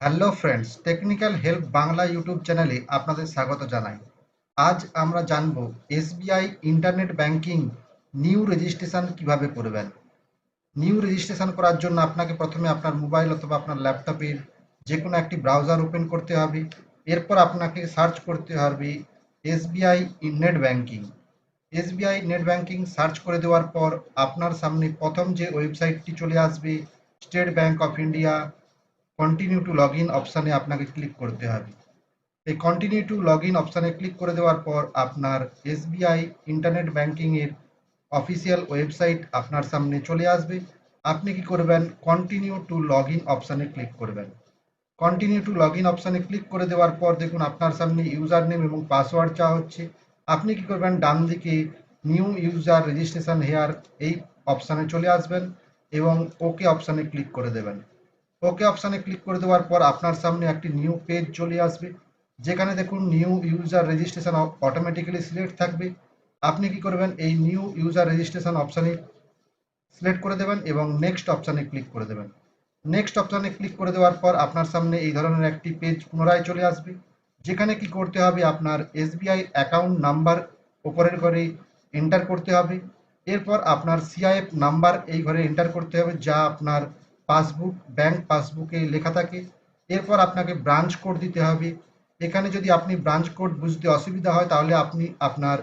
Hello friends, technical help Bangla YouTube চ্যানেলে আপনাদের স্বাগত জানাই। আজ আমরা জানব SBI internet banking new registration কীভাবে করবেন। নিউ রেজিস্ট্রেশন করার জন্য আপনাকে প্রথমে আপনার মোবাইল অথবা আপনার ল্যাপটপের যে কোনো একটি ব্রাউজার ওপেন করতে হবে। এরপর আপনাকে সার্চ করতে হবে SBI net banking. SBI net banking search করে দেওয়ার পর আপনার সামনে প্রথম যে ওয়েবসাইটটি চলে আসবে, State Bank of India continue to log in অপশানে আপনাকে ক্লিক করতে হবে। এই কন্টিনিউ টু লগ ইন অপশানে ক্লিক করে দেওয়ার পর আপনার এসবিআই ইন্টারনেট ব্যাংকিংয়ের অফিসিয়াল ওয়েবসাইট আপনার সামনে চলে আসবে। আপনি কি করবেন? কন্টিনিউ টু লগ ইন অপশানে ক্লিক করবেন। কন্টিনিউ টু লগ ইন অপশানে ক্লিক করে দেওয়ার পর দেখুন আপনার সামনে ইউজার নেম এবং পাসওয়ার্ড চাওয়া হচ্ছে। আপনি কি করবেন? ডান দিকে নিউ ইউজার রেজিস্ট্রেশন হেয়ার এই অপশানে চলে আসবেন এবং ওকে অপশানে ক্লিক করে দেবেন। ওকে অপশানে ক্লিক করে দেওয়ার পর আপনার সামনে একটি নিউ পেজ চলে আসবে। যেখানে দেখুন new user registration automatically select থাকবে। আপনি কি করবেন? এই নিউ ইউজার রেজিস্ট্রেশন অপশানে সিলেক্ট করে দেবেন এবং নেক্সট অপশানে ক্লিক করে দেবেন। নেক্সট অপশানে ক্লিক করে দেওয়ার পর আপনার সামনে এই ধরনের একটি পেজ পুনরায় চলে আসবে। যেখানে কি করতে হবে? আপনার এসবিআই অ্যাকাউন্ট নাম্বার ওপরের ঘরে এন্টার করতে হবে। এরপর আপনার সিআইএফ নাম্বার এই ঘরে এন্টার করতে হবে, যা আপনার পাসবুক, ব্যাংক পাসবুকে লেখা থাকে। এরপর আপনাকে ব্রাঞ্চ কোড দিতে হবে। এখানে যদি আপনি ব্রাঞ্চ কোড বুঝতে অসুবিধা হয়, তাহলে আপনি আপনার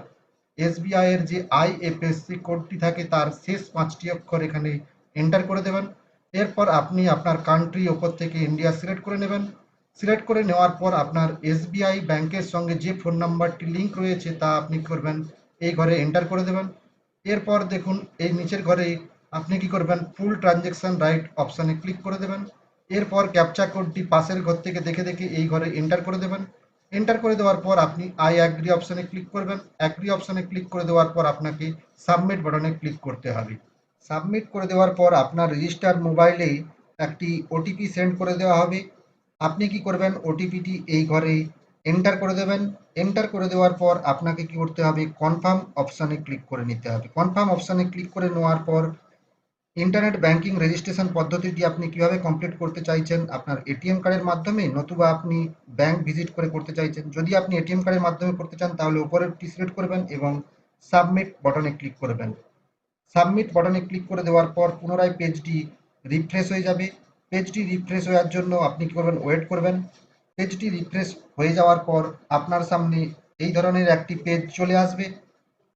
এসবিআই এর যে আইএফএসসি কোডটি থাকে, তার শেষ পাঁচটি অক্ষর এখানে এন্টার করে দেবেন। এরপর আপনি আপনার কান্ট্রি ওপর থেকে ইন্ডিয়া সিলেক্ট করে নেবেন। সিলেক্ট করে নেওয়ার পর আপনার এসবিআই ব্যাংকের সঙ্গে যে ফোন নাম্বারটি লিঙ্ক রয়েছে, তা আপনি করবেন। এই ঘরে এন্টার করে দেবেন। এরপর দেখুন, এই নিচের ঘরে আপনি কি করবেন? ফুল ট্রানজেকশন রাইট অপশানে ক্লিক করে দেবেন। এরপর ক্যাপচা কোডটি পাশের ঘর থেকে দেখে দেখে এই ঘরে এন্টার করে দেবেন। এন্টার করে দেওয়ার পর আপনি আই অ্যাগ্রি অপশানে ক্লিক করবেন। অ্যাগ্রি অপশানে ক্লিক করে দেওয়ার পর আপনাকে সাবমিট বাটনে ক্লিক করতে হবে। সাবমিট করে দেওয়ার পর আপনার রেজিস্টার্ড মোবাইলে একটি ওটিপি সেন্ড করে দেওয়া হবে। আপনি কি করবেন? ওটিপিটি এই ঘরে এন্টার করে দেবেন। এন্টার করে দেওয়ার পর আপনাকে কি করতে হবে? কনফার্ম অপশানে ক্লিক করে নিতে হবে। কনফার্ম অপশানে ক্লিক করে নেওয়ার পর ইন্টারনেট ব্যাংকিং রেজিস্ট্রেশন পদ্ধতিটি আপনি কীভাবে কমপ্লিট করতে চাইছেন, আপনার এটিএম কার্ডের মাধ্যমে, নতুবা আপনি ব্যাংক ভিজিট করে করতে চাইছেন। যদি আপনি এটিএম কার্ডের মাধ্যমে করতে চান, তাহলে উপরেরটি সিলেক্ট করবেন এবং সাবমিট বাটনে ক্লিক করবেন। সাবমিট বাটনে ক্লিক করে দেওয়ার পর পুনরায় পেজটি রিফ্রেশ হয়ে যাবে। পেজটি রিফ্রেশ হওয়ার জন্য আপনি কি করবেন ওয়েট করবেন। পেজটি রিফ্রেশ হয়ে যাওয়ার পর আপনার সামনে এই ধরনের একটি পেজ চলে আসবে।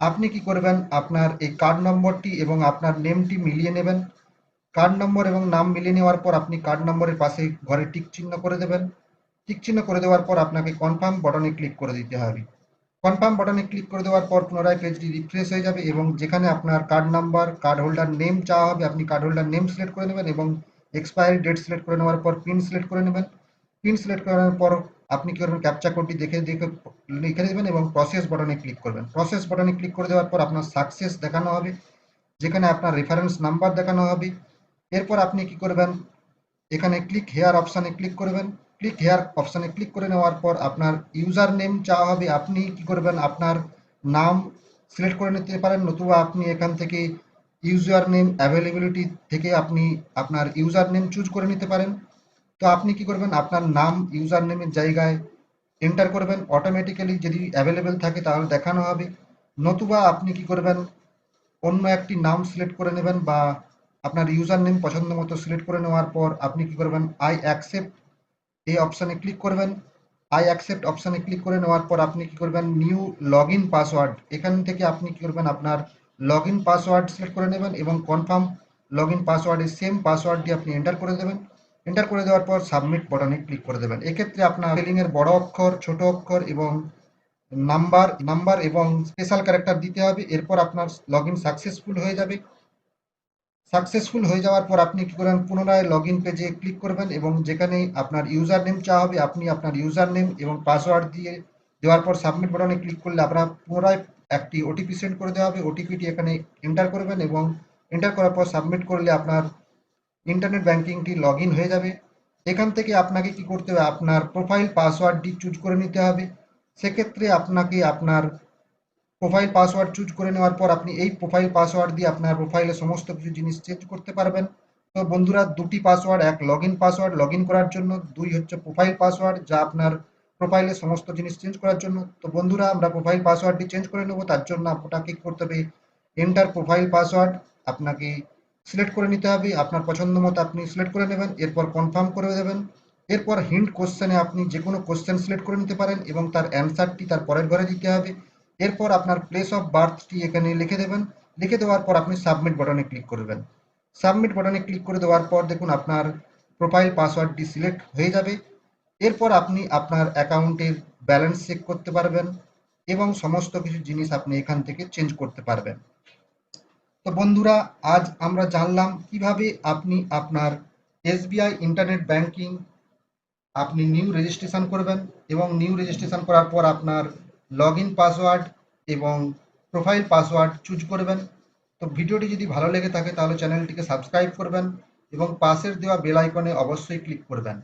আপনি কি করবেন? আপনার এই কার্ড নম্বরটি এবং আপনার নেমটি মিলিয়ে নেবেন। কার্ড নম্বর এবং নাম মিলিয়ে নেওয়ার পর আপনি কার্ড নম্বরের পাশে ঘরে টিক চিহ্ন করে দেবেন। টিক চিহ্ন করে দেওয়ার পর আপনাকে কনফার্ম বাটনে ক্লিক করে দিতে হবে। কনফার্ম বাটনে ক্লিক করে দেওয়ার পর পুনরায় পেজটি রিফ্রেশ হয়ে যাবে এবং যেখানে আপনার card number card holder name চাওয়া হবে, আপনি কার্ড হোল্ডার নেম সিলেক্ট করে নেবেন এবং এক্সপায়ারি ডেট সিলেক্ট করে নেওয়ার পর পিন সিলেক্ট করে নেবেন। পিন সিলেক্ট করার পর আপনি কি করবেন? ক্যাপচা কোডটি দেখে দেখে লিখে দেবেন এবং প্রসেস বাটনে ক্লিক করবেন। প্রসেস বাটনে ক্লিক করে দেওয়ার পর আপনার সাকসেস দেখানো হবে, যেখানে আপনার রেফারেন্স নাম্বার দেখানো হবে। এরপর আপনি কি করবেন? এখানে ক্লিক হেয়ার অপশানে ক্লিক করবেন। ক্লিক হেয়ার অপশানে ক্লিক করে নেওয়ার পর আপনার ইউজার নেম চাওয়া হবে। আপনি কি করবেন? আপনার নাম সিলেক্ট করে নিতে পারেন, নতুবা আপনি এখান থেকে ইউজার নেম অ্যাভেলেবিলিটি থেকে আপনি আপনার ইউজার নেম চুজ করে নিতে পারেন। তো আপনি কি করবেন? আপনার নাম ইউজার নেমের জায়গায় এন্টার করবেন। অটোমেটিক্যালি যদি অ্যাভেলেবেল থাকে তাহলে দেখানো হবে। নতুবা আপনি কি করবেন? অন্য একটি নাম সিলেক্ট করে নেবেন বা আপনার ইউজার নেম পছন্দ মতো সিলেক্ট করে নেওয়ার পর আপনি কি করবেন? আই অ্যাকসেপ্ট এই অপশানে ক্লিক করবেন। আই অ্যাকসেপ্ট অপশানে ক্লিক করে নেওয়ার পর আপনি কি করবেন? নিউ লগ ইন পাসওয়ার্ড এখান থেকে আপনি কি করবেন? আপনার লগ ইন পাসওয়ার্ড সিলেক্ট করে নেবেন এবং কনফার্ম লগ ইন পাসওয়ার্ডের সেম পাসওয়ার্ডটি আপনি এন্টার করে দেবেন। এন্টার করে দেওয়ার পর সাবমিট বাটনে ক্লিক করে দেবেন। এক্ষেত্রে আপনার স্পেলিংয়ের বড় অক্ষর, ছোট অক্ষর এবং নাম্বার নাম্বার এবং স্পেশাল ক্যারেক্টার দিতে হবে। এরপর আপনার লগ ইন সাকসেসফুল হয়ে যাবে। সাকসেসফুল হয়ে যাওয়ার পর আপনি কি করবেন পুনরায় লগ ইন পেজে ক্লিক করবেন এবং যেখানে আপনার ইউজার নেম চাওয়া হবে, আপনি আপনার ইউজার নেম এবং পাসওয়ার্ড দিয়ে দেওয়ার পর সাবমিট বাটনে ক্লিক করলে আপনার পুনরায় একটি ওটিপি সেন্ড করে দেওয়া হবে। ওটিপিটি এখানে এন্টার করবেন এবং এন্টার করার পর সাবমিট করলে আপনার ইন্টারনেট ব্যাংকিংটি লগ হয়ে যাবে। এখান থেকে আপনাকে কি করতে হবে? আপনার প্রোফাইল পাসওয়ার্ডটি চুজ করে নিতে হবে। সেক্ষেত্রে আপনাকে আপনার প্রোফাইল পাসওয়ার্ড চুজ করে নেওয়ার পর আপনি এই প্রোফাইল পাসওয়ার্ড দিয়ে আপনার প্রোফাইলে সমস্ত কিছু জিনিস চেঞ্জ করতে পারবেন। তো বন্ধুরা, দুটি পাসওয়ার্ড এক লগ পাসওয়ার্ড লগ করার জন্য। দুই হচ্ছে প্রোফাইল পাসওয়ার্ড যা আপনার প্রোফাইলে সমস্ত জিনিস চেঞ্জ করার জন্য। তো বন্ধুরা, আমরা প্রোফাইল পাসওয়ার্ডটি চেঞ্জ করে নেব। তার জন্য আপনাকে করতে হবে? এন্টার প্রোফাইল পাসওয়ার্ড আপনাকে সিলেক্ট করে নিতে হবে, আপনার পছন্দ মতো আপনি সিলেক্ট করে নেবেন, এরপর কনফার্ম করে দেবেন। এরপর হিন্ট কোশ্চেনে আপনি যে কোনো কোশ্চেন সিলেক্ট করে নিতে পারেন এবং তার অ্যান্সারটি তার পরের ঘরে দিতে হবে। এরপর আপনার প্লেস অফ বার্থটি এখানে লিখে দেবেন। লিখে দেওয়ার পর আপনি সাবমিট বাটনে ক্লিক করবেন। সাবমিট বাটনে ক্লিক করে দেওয়ার পর দেখুন আপনার প্রোফাইল পাসওয়ার্ডটি সিলেক্ট হয়ে যাবে। এরপর আপনি আপনার অ্যাকাউন্টের ব্যালেন্স চেক করতে পারবেন এবং সমস্ত কিছু জিনিস আপনি এখান থেকে চেঞ্জ করতে পারবেন। তো বন্ধুরা, আজ আমরা জানলাম কীভাবে আপনি আপনার এসবিআই ইন্টারনেট ব্যাংকিং আপনি নিউ রেজিস্ট্রেশন করবেন এবং নিউ রেজিস্ট্রেশন করার পর আপনার লগ ইন পাসওয়ার্ড এবং প্রোফাইল পাসওয়ার্ড চুজ করবেন। তো ভিডিওটি যদি ভালো লেগে থাকে তাহলে চ্যানেলটিকে সাবস্ক্রাইব করবেন এবং পাশের দেওয়া বেল আইকনে অবশ্যই ক্লিক করবেন।